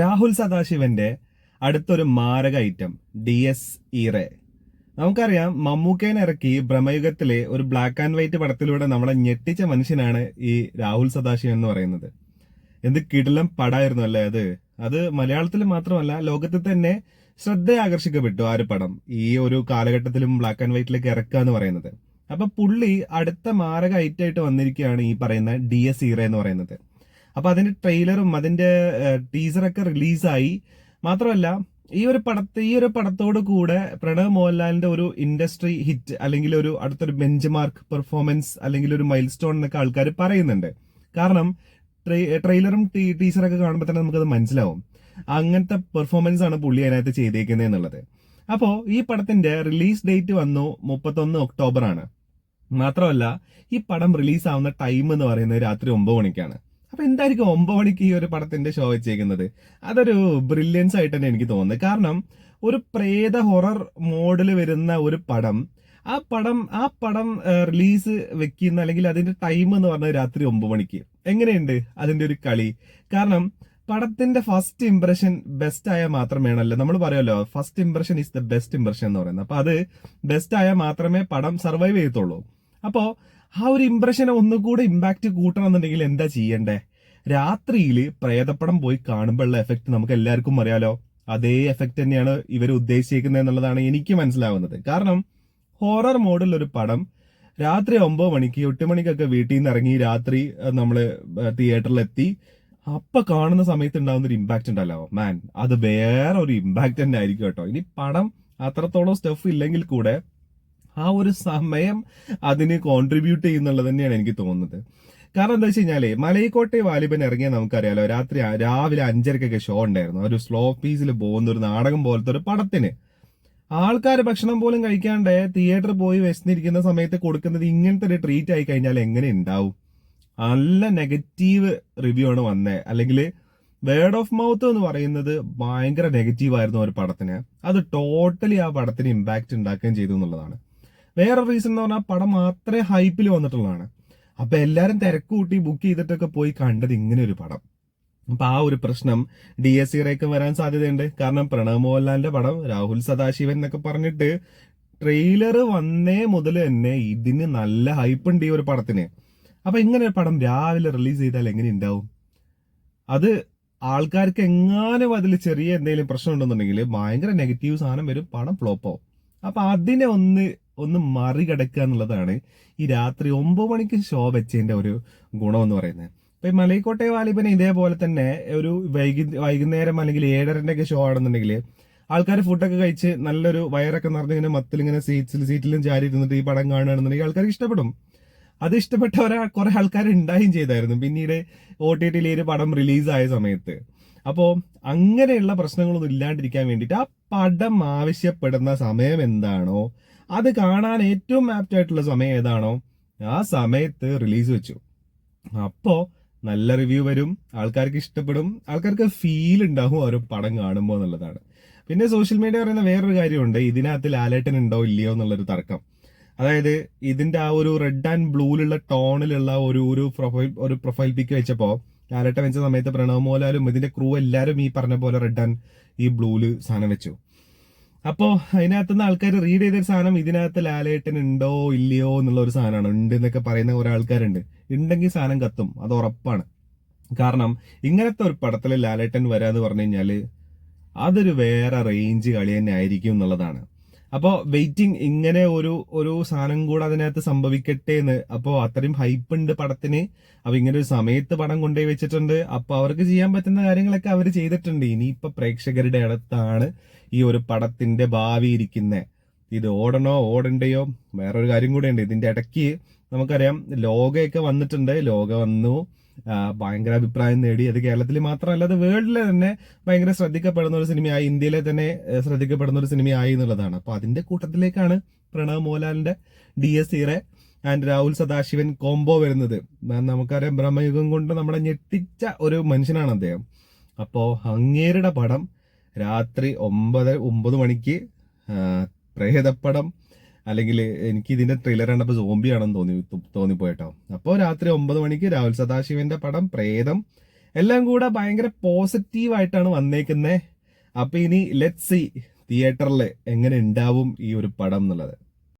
രാഹുൽ സദാശിവന്റെ അടുത്തൊരു മാരക item D S ഇറെ നമുക്കറിയാം മമ്മൂക്കേനെ ഇറക്കി ഭ്രമയുഗത്തിലെ ഒരു ബ്ലാക്ക് ആൻഡ് വൈറ്റ് പടത്തിലൂടെ നമ്മളെ ഞെട്ടിച്ച മനുഷ്യനാണ് ഈ രാഹുൽ സദാശിവൻ എന്ന് പറയുന്നത്. എന്ത് കിടലം പടായിരുന്നു അല്ലേ അത്? അത് മലയാളത്തിൽ മാത്രമല്ല ലോകത്തിൽ തന്നെ ശ്രദ്ധ ആകർഷിക്കപ്പെട്ടു ആ ഒരു പടം ഈ ഒരു കാലഘട്ടത്തിലും ബ്ലാക്ക് ആൻഡ് വൈറ്റിലേക്ക് ഇറക്കുക എന്ന് പറയുന്നത്. അപ്പൊ പുള്ളി അടുത്ത മാരക ഐറ്റായിട്ട് വന്നിരിക്കുകയാണ് ഈ പറയുന്ന ഡി എസ് ഇറ എന്ന് പറയുന്നത്. അപ്പൊ അതിന്റെ ട്രെയിലറും അതിന്റെ ടീസറൊക്കെ റിലീസായി മാത്രമല്ല ഈ ഒരു പടത്തെ ഈ ഒരു പടത്തോട് കൂടെ പ്രണവ് മോഹൻലാലിന്റെ ഒരു ഇൻഡസ്ട്രി ഹിറ്റ് അല്ലെങ്കിൽ ഒരു അടുത്തൊരു ബെഞ്ച് മാർക്ക് പെർഫോമൻസ് അല്ലെങ്കിൽ ഒരു മൈൽ സ്റ്റോൺ എന്നൊക്കെ ആൾക്കാർ പറയുന്നുണ്ട്. കാരണം ട്രെയിലറും ടീസറൊക്കെ കാണുമ്പോൾ തന്നെ നമുക്കത് മനസ്സിലാവും. അങ്ങനത്തെ പെർഫോമൻസ് ആണ് പുള്ളി അതിനകത്ത് ചെയ്തേക്കുന്നത് എന്നുള്ളത്. അപ്പോൾ ഈ പടത്തിന്റെ റിലീസ് ഡേറ്റ് വന്നു മുപ്പത്തൊന്ന് ഒക്ടോബർ ആണ് മാത്രമല്ല ഈ പടം റിലീസ് ആവുന്ന ടൈം എന്ന് പറയുന്നത് രാത്രി ഒമ്പത് മണിക്കാണ്. അപ്പൊ എന്തായിരിക്കും ഒമ്പത് മണിക്ക് ഈ ഒരു പടത്തിന്റെ ഷോ വെച്ചേക്കുന്നത്? അതൊരു ബ്രില്യൻസ് ആയിട്ട് തന്നെ എനിക്ക് തോന്നുന്നത് കാരണം ഒരു പ്രേത ഹൊറർ മോഡിൽ വരുന്ന ഒരു പടം ആ പടം ആ പടം റിലീസ് വെക്കുന്ന അല്ലെങ്കിൽ അതിന്റെ ടൈം എന്ന് പറഞ്ഞത് രാത്രി ഒമ്പത് മണിക്ക്. എങ്ങനെയുണ്ട് അതിന്റെ ഒരു കളി? കാരണം പടത്തിന്റെ ഫസ്റ്റ് ഇംപ്രഷൻ ബെസ്റ്റ് ആയാൽ മാത്രമേണല്ലോ. നമ്മൾ പറയുമല്ലോ first impression is the best impression എന്ന് പറയുന്നത്. അപ്പൊ അത് ബെസ്റ്റ് ആയാൽ മാത്രമേ പടം സർവൈവ് ചെയ്യത്തുള്ളൂ. അപ്പോ ആ ഒരു ഇംപ്രഷനെ ഒന്നുകൂടെ ഇമ്പാക്ട് കൂട്ടണം എന്നുണ്ടെങ്കിൽ എന്താ ചെയ്യണ്ടേ? രാത്രിയിൽ പ്രേതപ്പടം പോയി കാണുമ്പോഴുള്ള എഫക്ട് നമുക്ക് എല്ലാവർക്കും അറിയാലോ. അതേ എഫക്ട് തന്നെയാണ് ഇവർ ഉദ്ദേശിക്കുന്നത് എന്നുള്ളതാണ് എനിക്ക് മനസ്സിലാവുന്നത്. കാരണം ഹൊറർ മോഡിൽ ഒരു പടം രാത്രി ഒമ്പത് മണിക്ക് എട്ട് മണിക്കൊക്കെ വീട്ടിൽ നിന്ന് ഇറങ്ങി രാത്രി നമ്മൾ തിയേറ്ററിൽ എത്തി അപ്പൊ കാണുന്ന സമയത്ത് ഉണ്ടാകുന്ന ഒരു ഇമ്പാക്ട് ഉണ്ടല്ലോ. മാൻ അത് വേറെ ഒരു ഇമ്പാക്ട് തന്നെ ആയിരിക്കും കേട്ടോ. ഇനി പടം അത്രത്തോളം സ്റ്റഫ് ഇല്ലെങ്കിൽ കൂടെ ആ ഒരു സമയം അതിന് കോൺട്രിബ്യൂട്ട് ചെയ്യുന്നുള്ളത് തന്നെയാണ് എനിക്ക് തോന്നുന്നത്. കാരണം എന്താ വെച്ച് കഴിഞ്ഞാൽ മലയിക്കോട്ടെ വാലിബൻ ഇറങ്ങിയാൽ നമുക്കറിയാലോ രാത്രി രാവിലെ അഞ്ചരക്കൊക്കെ ഷോ ഉണ്ടായിരുന്നു. ഒരു സ്ലോ പീസിൽ പോകുന്ന ഒരു നാടകം പോലത്തെ ഒരു പടത്തിന്. ആൾക്കാർ ഭക്ഷണം പോലും കഴിക്കാണ്ട് തിയേറ്ററിൽ പോയി വിശന്നിരിക്കുന്ന സമയത്ത് കൊടുക്കുന്നത് ഇങ്ങനത്തെ ഒരു ട്രീറ്റ് ആയി കഴിഞ്ഞാൽ എങ്ങനെ ഉണ്ടാവും? നല്ല നെഗറ്റീവ് റിവ്യൂ ആണ് വന്നത് അല്ലെങ്കിൽ വേർഡ് ഓഫ് മൗത്ത് എന്ന് പറയുന്നത് ഭയങ്കര നെഗറ്റീവ് ആയിരുന്നു ഒരു പടത്തിന്. അത് ടോട്ടലി ആ പടത്തിന് ഇമ്പാക്ട് ഉണ്ടാക്കുകയും ചെയ്തു എന്നുള്ളതാണ്. വേറെ റീസൺ എന്ന് പറഞ്ഞാൽ പടം മാത്രമേ ഹൈപ്പിൽ വന്നിട്ടുള്ളതാണ്. അപ്പൊ എല്ലാരും തിരക്ക് കൂട്ടി ബുക്ക് ചെയ്തിട്ടൊക്കെ പോയി കണ്ടത് ഇങ്ങനെ ഒരു പടം. അപ്പൊ ആ ഒരു പ്രശ്നം ഡി എസ് സിയിലേക്ക് വരാൻ സാധ്യതയുണ്ട്. കാരണം പ്രണവ് മോഹൻലാലിന്റെ പടം രാഹുൽ സദാശിവൻ എന്നൊക്കെ പറഞ്ഞിട്ട് ട്രെയിലർ വന്നേ മുതൽ തന്നെ ഇതിന് നല്ല ഹൈപ്പ് ഉണ്ട് ഈ ഒരു പടത്തിന്. അപ്പൊ ഇങ്ങനെ ഒരു പടം രാവിലെ റിലീസ് ചെയ്താൽ എങ്ങനെ ഉണ്ടാവും അത് ആൾക്കാർക്ക് എങ്ങാനും അതിൽ ചെറിയ എന്തെങ്കിലും പ്രശ്നം ഉണ്ടെന്നുണ്ടെങ്കിൽ ഭയങ്കര നെഗറ്റീവ് സാധനം വരും പടം ഫ്ലോപ്പ് ആവും. അപ്പൊ അതിനെ ഒന്ന് ഒന്ന് മറികടക്കുക എന്നുള്ളതാണ് ഈ രാത്രി ഒമ്പത് മണിക്ക് ഷോ വെച്ചതിന്റെ ഒരു ഗുണം എന്ന് പറയുന്നത്. ഇപ്പം ഈ മലൈക്കോട്ടെ വാലിബനെ ഇതേപോലെ തന്നെ ഒരു വൈകി വൈകുന്നേരം അല്ലെങ്കിൽ ഏഴരന്റെ ഒക്കെ ഷോ ആണെന്നുണ്ടെങ്കിൽ ആൾക്കാർ ഫുഡൊക്കെ കഴിച്ച് നല്ലൊരു വയറൊക്കെ നിറഞ്ഞിങ്ങനെ മത്തിലിങ്ങനെ സീറ്റ്സിൽ സീറ്റിലും ചാരി ഇരുന്നിട്ട് ഈ പടം കാണുകയാണെന്നുണ്ടെങ്കിൽ ആൾക്കാർക്ക് ഇഷ്ടപ്പെടും. അത് ഇഷ്ടപ്പെട്ട ഒരാ കുറെ ആൾക്കാർ ഉണ്ടായും ചെയ്തായിരുന്നു. പിന്നീട് ഒ ടി ടിയിൽ ഒരു പടം റിലീസായ സമയത്ത്. അപ്പോൾ അങ്ങനെയുള്ള പ്രശ്നങ്ങളൊന്നും ഇല്ലാണ്ടിരിക്കാൻ വേണ്ടിയിട്ട് ആ പടം ആവശ്യപ്പെടുന്ന സമയം എന്താണോ അത് കാണാൻ ഏറ്റവും ആപ്റ്റ് ആയിട്ടുള്ള സമയം ഏതാണോ ആ സമയത്ത് റിലീസ് വെച്ചു. അപ്പോ നല്ല റിവ്യൂ വരും ആൾക്കാർക്ക് ഇഷ്ടപ്പെടും ആൾക്കാർക്ക് ഫീൽ ഉണ്ടാവും ഓരോ പടം കാണുമ്പോൾ എന്നുള്ളതാണ്. പിന്നെ സോഷ്യൽ മീഡിയ പറയുന്ന വേറൊരു കാര്യമുണ്ട് ഇതിനകത്ത് ലാലേട്ടൻ ഉണ്ടോ ഇല്ലയോ എന്നുള്ളൊരു തർക്കം. അതായത് ഇതിന്റെ ആ ഒരു റെഡ് ആൻഡ് ബ്ലൂയിലുള്ള ടോണിലുള്ള ഒരു ഒരു പ്രൊഫൈൽ ഒരു പ്രൊഫൈൽ പിക്ക് വെച്ചപ്പോൾ ലാലേട്ടൻ വെച്ച സമയത്ത് പ്രണവ് മോലാലും ഇതിന്റെ ക്രൂ എല്ലാവരും ഈ പറഞ്ഞ പോലെ റെഡ് ആൻഡ് ഈ ബ്ലൂവിൽ സാധനം വെച്ചു. അപ്പോ അതിനകത്തുനിന്ന് ആൾക്കാർ റീഡ് ചെയ്തൊരു സാധനം ഇതിനകത്ത് ലാലേട്ടൻ ഉണ്ടോ ഇല്ലയോ എന്നുള്ള ഒരു സാധനമാണ്. ഉണ്ട് എന്നൊക്കെ പറയുന്ന കുറെ ആൾക്കാരുണ്ട്. ഉണ്ടെങ്കിൽ സാധനം കത്തും. അത് ഉറപ്പാണ്. കാരണം ഇങ്ങനത്തെ ഒരു പടത്തിൽ ലാലേട്ടൻ വരാന്ന് പറഞ്ഞു കഴിഞ്ഞാൽ അതൊരു വേറെ റേഞ്ച് കളി തന്നെ ആയിരിക്കും എന്നുള്ളതാണ്. അപ്പോൾ വെയിറ്റിംഗ് ഇങ്ങനെ ഒരു ഒരു സാധനം കൂടെ അതിനകത്ത് സംഭവിക്കട്ടെ എന്ന് അപ്പോൾ അത്രയും ഹൈപ്പ് ഉണ്ട് പടത്തിന്. അപ്പോൾ ഇങ്ങനെ ഒരു സമയത്ത് പടം കൊണ്ടുപോയി വെച്ചിട്ടുണ്ട്. അപ്പോൾ അവർക്ക് ചെയ്യാൻ പറ്റുന്ന കാര്യങ്ങളൊക്കെ അവർ ചെയ്തിട്ടുണ്ട്. ഇനിയിപ്പോൾ പ്രേക്ഷകരുടെ അടുത്താണ് ഈ ഒരു പടത്തിന്റെ ഭാവി ഇരിക്കുന്നത് ഇത് ഓടണോ ഓടണ്ടയോ? വേറൊരു കാര്യം കൂടെ ഉണ്ട് ഇതിന്റെ ഇടയ്ക്ക് നമുക്കറിയാം ലോകയൊക്കെ വന്നിട്ടുണ്ട്. ലോക വന്നു. ഭയങ്കര അഭിപ്രായം നേടി. അത് കേരളത്തിൽ മാത്രമല്ല അത് വേൾഡിലെ തന്നെ ഭയങ്കര ശ്രദ്ധിക്കപ്പെടുന്ന ഒരു സിനിമയായി ഇന്ത്യയിലെ തന്നെ ശ്രദ്ധിക്കപ്പെടുന്ന ഒരു സിനിമയായി എന്നുള്ളതാണ്. അപ്പൊ അതിന്റെ കൂട്ടത്തിലേക്കാണ് പ്രണവ് മോഹൻലാലിന്റെ D S സീറെ and Rahul Sadasivan combo വരുന്നത്. നമുക്കറിയാം ബ്രഹ്മയുഗം കൊണ്ട് നമ്മളെ ഞെട്ടിച്ച ഒരു മനുഷ്യനാണ് അദ്ദേഹം. അപ്പോ അങ്ങേരുടെ പടം രാത്രി ഒമ്പത് ഒമ്പത് മണിക്ക് പ്രേതപ്പടം അല്ലെങ്കിൽ എനിക്ക് ഇതിന്റെ ട്രെയിലർ കണ്ടപ്പോൾ സോംബി ആണെന്ന് തോന്നി തോന്നിപ്പോയിട്ടോ. അപ്പോൾ രാത്രി ഒമ്പത് മണിക്ക് രാഹുൽ സദാശിവന്റെ പടം പ്രേതം എല്ലാം കൂടെ ഭയങ്കര പോസിറ്റീവ് ആയിട്ടാണ് വന്നേക്കുന്നത് അപ്പൊ ഇനി ലെറ്റ് സി തിയേറ്ററിൽ എങ്ങനെ ഉണ്ടാവും ഈ ഒരു പടം എന്നുള്ളത്.